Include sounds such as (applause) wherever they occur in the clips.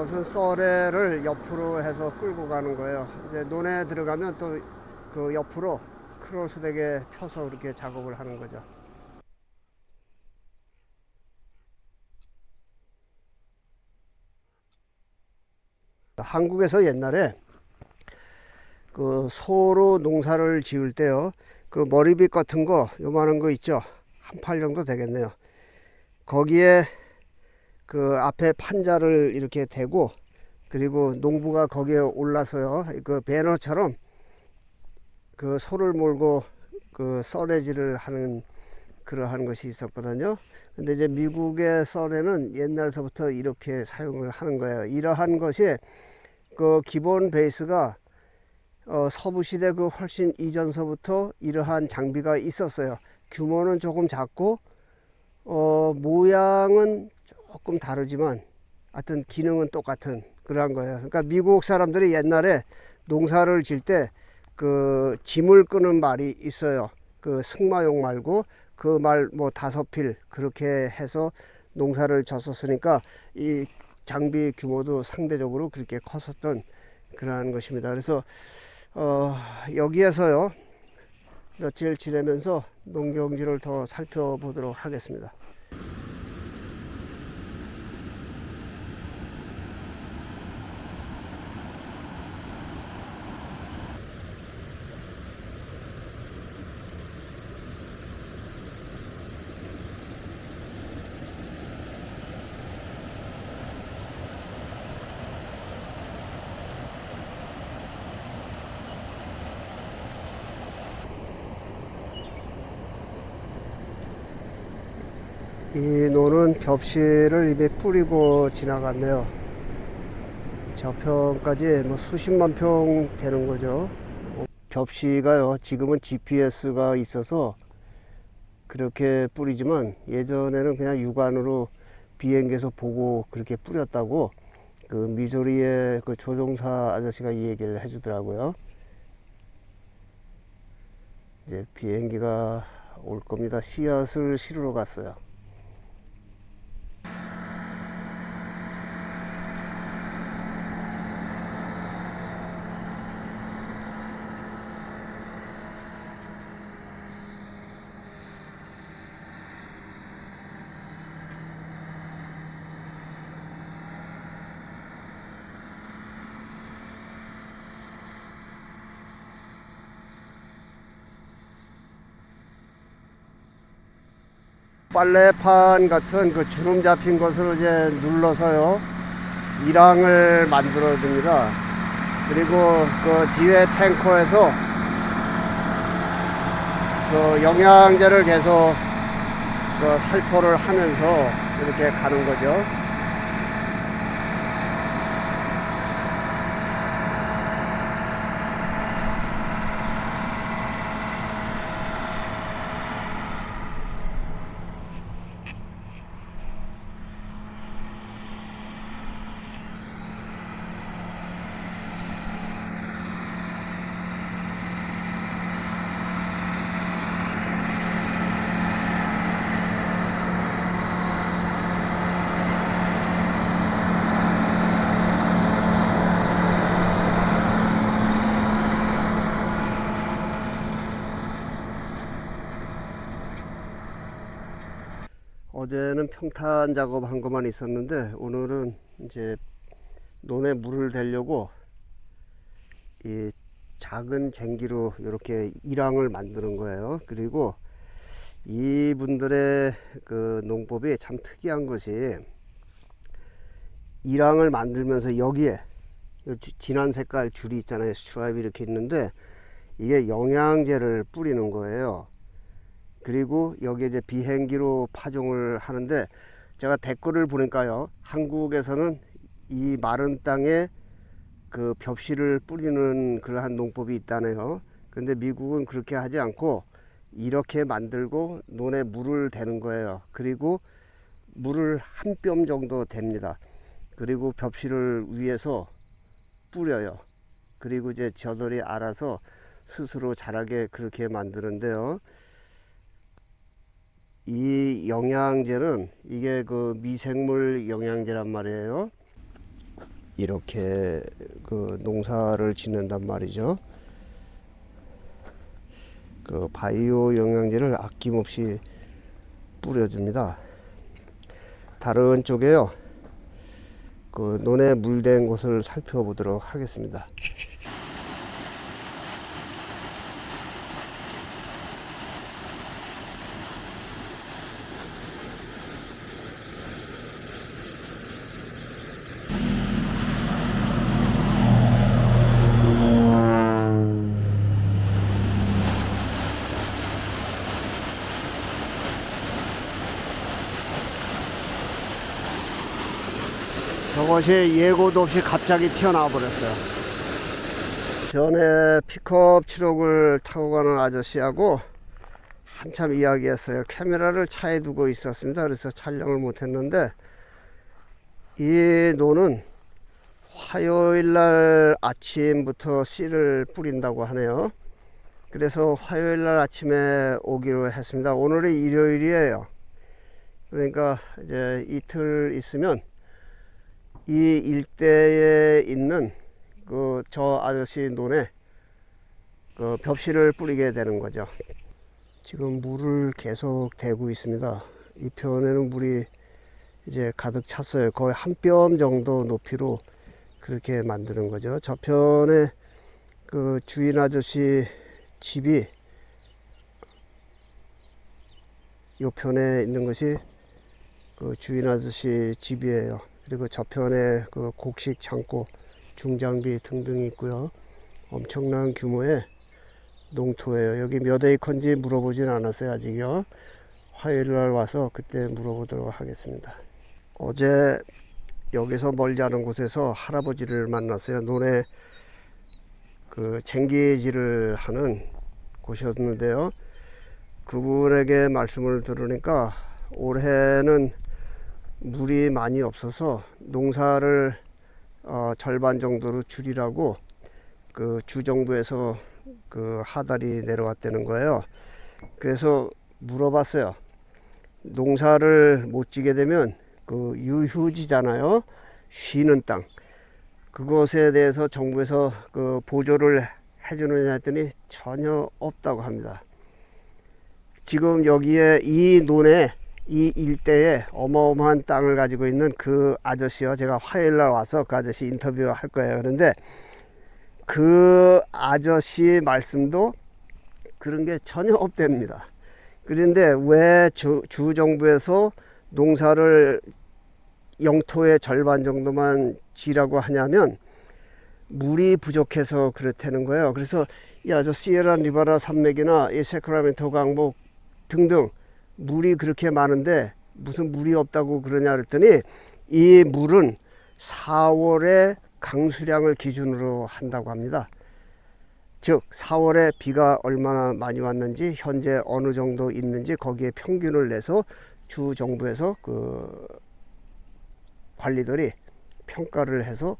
이것은 썰애를 옆으로 해서 끌고 가는 거예요. 이제 논에 들어가면 또 그 옆으로 크로스 되게 펴서 이렇게 작업을 하는 거죠. 한국에서 옛날에 그 소로 농사를 지을 때요. 그 머리빗 같은 거 요만한 거 있죠. 한 팔 정도 되겠네요. 거기에 그 앞에 판자를 이렇게 대고 그리고 농부가 거기에 올라서요. 그 배너처럼 그 소를 몰고 그 썰매질을 하는 그러한 것이 있었거든요. 근데 이제 미국의 썰에는 옛날서부터 이렇게 사용을 하는 거예요. 이러한 것이 그 기본 베이스가 어, 서부 시대 그 훨씬 이전서부터 이러한 장비가 있었어요. 규모는 조금 작고 어, 모양은 조금 다르지만 하여튼 기능은 똑같은 그러한 거예요. 그러니까 미국 사람들이 옛날에 농사를 질 때 그 짐을 끄는 말이 있어요. 그 승마용 말고 그 말 뭐 다섯 필 그렇게 해서 농사를 졌었으니까 이 장비 규모도 상대적으로 그렇게 컸었던 그러한 것입니다. 그래서 어, 여기에서요 며칠 지내면서 농경지를 더 살펴보도록 하겠습니다. 이 노는 벽실을 입에 뿌리고 지나갔네요. 저편까지 뭐 수십만 평 되는 거죠. 겹시가요. 지금은 GPS가 있어서 그렇게 뿌리지만 예전에는 그냥 육안으로 비행기에서 보고 그렇게 뿌렸다고 그 미소리의 그 조종사 아저씨가 이 얘기를 해주더라고요. 이제 비행기가 올 겁니다. 씨앗을 실으러 갔어요. 빨래판 같은 그 주름 잡힌 것으로 이제 눌러서요 일항을 만들어 줍니다. 그리고 그 뒤에 탱커에서 그 영양제를 계속 그 살포를 하면서 이렇게 가는 거죠. 어제는 평탄 작업한 것만 있었는데 오늘은 이제 논에 물을 대려고 이 작은 쟁기로 이렇게 일항을 만드는 거예요. 그리고 이분들의 그 농법이 참 특이한 것이 일항을 만들면서 여기에 진한 색깔 줄이 있잖아요. 스트라이브 이렇게 있는데 이게 영양제를 뿌리는 거예요. 그리고 여기에 이제 비행기로 파종을 하는데 제가 댓글을 보니까요 한국에서는 이 마른 땅에 그 벽실을 뿌리는 그러한 농법이 있다네요. 근데 미국은 그렇게 하지 않고 이렇게 만들고 논에 물을 대는 거예요. 그리고 물을 한 뼘 정도 됩니다. 그리고 벽실을 위에서 뿌려요. 그리고 이제 저들이 알아서 스스로 자라게 그렇게 만드는데요 이 영양제는 이게 그 미생물 영양제란 말이에요. 이렇게 그 농사를 짓는단 말이죠. 그 바이오 영양제를 아낌없이 뿌려줍니다. 다른 쪽에요. 그 논에 물된 곳을 살펴보도록 하겠습니다. 저것이 예고도 없이 갑자기 튀어나와 버렸어요. 전에 픽업 트럭을 타고 가는 아저씨하고 한참 이야기했어요. 카메라를 차에 두고 있었습니다. 그래서 촬영을 못했는데 이 노는 화요일 날 아침부터 씨를 뿌린다고 하네요. 그래서 화요일 날 아침에 오기로 했습니다. 오늘이 일요일이에요. 그러니까 이제 이틀 있으면 이 일대에 있는 그 저 아저씨 논에 그 벽실을 뿌리게 되는 거죠. 지금 물을 계속 대고 있습니다. 이 편에는 물이 이제 가득 찼어요. 거의 한 뼘 정도 높이로 그렇게 만드는 거죠. 저 편에 그 주인 아저씨 집이 요 편에 있는 것이 그 주인 아저씨 집이에요. 그리고 저편에 그 곡식 창고, 중장비 등등이 있고요. 엄청난 규모의 농토예요. 여기 몇 에이컨지 물어보진 않았어요 아직요. 화요일 날 와서 그때 물어보도록 하겠습니다. 어제 여기서 멀지 않은 곳에서 할아버지를 만났어요. 논에 그 쟁기질을 하는 곳이었는데요. 그분에게 말씀을 들으니까 올해는 물이 많이 없어서 농사를 어, 절반 정도로 줄이라고 그 주정부에서 그 하달이 내려왔다는 거예요. 그래서 물어봤어요. 농사를 못 지게 되면 그 유휴지잖아요. 쉬는 땅. 그것에 대해서 정부에서 그 보조를 해주느냐 했더니 전혀 없다고 합니다. 지금 여기에 이 논에 이 일대에 어마어마한 땅을 가지고 있는 그 아저씨와 제가 화요일 날 와서 그 아저씨 인터뷰 할 거예요. 그런데 그 아저씨 말씀도 그런 게 전혀 없답니다. 그런데 왜 주, 주정부에서 농사를 영토의 절반 정도만 지라고 하냐면 물이 부족해서 그렇다는 거예요. 그래서 야저 시에라 리바라 산맥이나 이 세크라멘토 강목 등등 물이 그렇게 많은데 무슨 물이 없다고 그러냐 그랬더니 이 물은 4월에 강수량을 기준으로 한다고 합니다. 즉 4월에 비가 얼마나 많이 왔는지 현재 어느 정도 있는지 거기에 평균을 내서 주 정부에서 그 관리들이 평가를 해서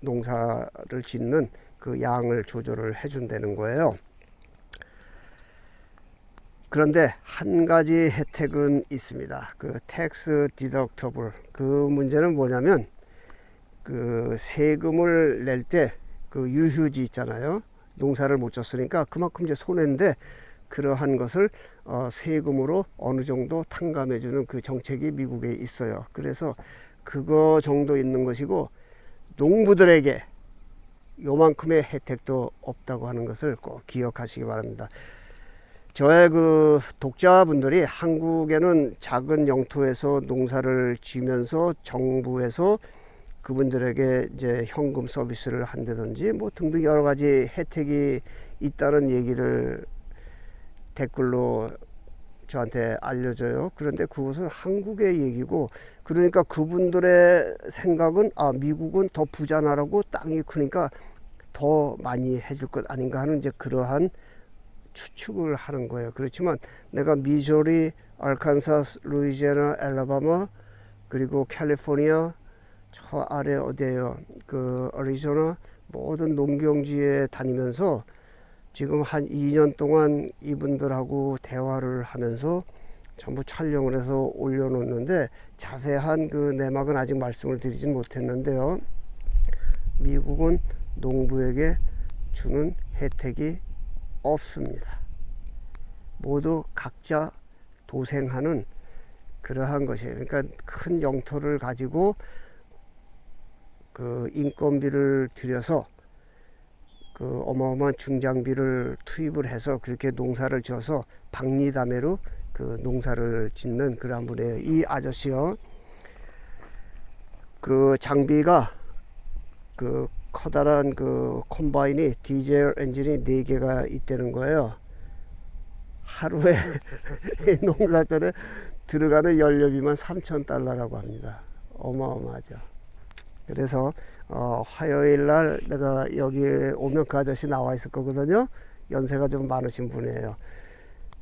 농사를 짓는 그 양을 조절을 해준다는 거예요. 그런데 한 가지 혜택은 있습니다. 그 텍스 디덕터블 그 문제는 뭐냐면 그 세금을 낼 때 그 유휴지 있잖아요. 농사를 못 졌으니까 그만큼 이제 손해인데 그러한 것을 어 세금으로 어느 정도 탕감해 주는 그 정책이 미국에 있어요. 그래서 그거 정도 있는 것이고 농부들에게 요만큼의 혜택도 없다고 하는 것을 꼭 기억하시기 바랍니다. 저의 그 독자분들이 한국에는 작은 영토에서 농사를 지면서 정부에서 그분들에게 이제 현금 서비스를 한다든지 뭐 등등 여러 가지 혜택이 있다는 얘기를 댓글로 저한테 알려줘요. 그런데 그것은 한국의 얘기고 그러니까 그분들의 생각은 아 미국은 더 부자 나라고 땅이 크니까 더 많이 해줄 것 아닌가 하는 이제 그러한 추측을 하는 거예요. 그렇지만 내가 미조리, 알칸사스, 루이지애나, 엘라바마 그리고 캘리포니아 저 아래 어디에요? 그 어리조나 모든 농경지에 다니면서 지금 한 2년 동안 이분들하고 대화를 하면서 전부 촬영을 해서 올려놓는데 자세한 그 내막은 아직 말씀을 드리진 못했는데요. 미국은 농부에게 주는 혜택이 없습니다. 모두 각자 도생하는 그러한 것이에요. 그러니까 큰 영토를 가지고 그 인건비를 들여서 그 어마어마한 중장비를 투입을 해서 그렇게 농사를 지어서 박리담회로 그 농사를 짓는 그러한 분이에요. 이 아저씨요. 그 장비가 그 커다란 그 콤바인이 디젤 엔진이 네 개가 있다는 거예요. 하루에 (laughs) 이 농사전에 들어가는 연료비만 3천 달러라고 합니다. 어마어마하죠. 그래서 어, 화요일 날 내가 여기 오면 그 아저씨 나와 있을 거거든요. 연세가 좀 많으신 분이에요.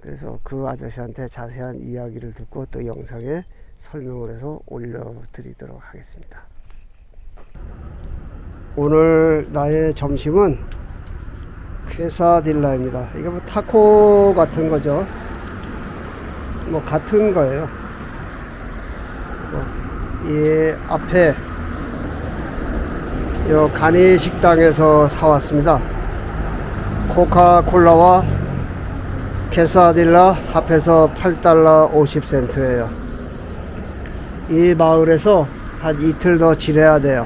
그래서 그 아저씨한테 자세한 이야기를 듣고 또 영상에 설명을 해서 올려드리도록 하겠습니다. 오늘 나의 점심은 퀘사딜라입니다. 이게 뭐 타코 같은 거죠. 뭐 같은 거예요. 이 앞에 요 가니 식당에서 사왔습니다. 코카콜라와 케사딜라 합해서 8달러 50센트예요. 이 마을에서 한 이틀 더 지내야 돼요.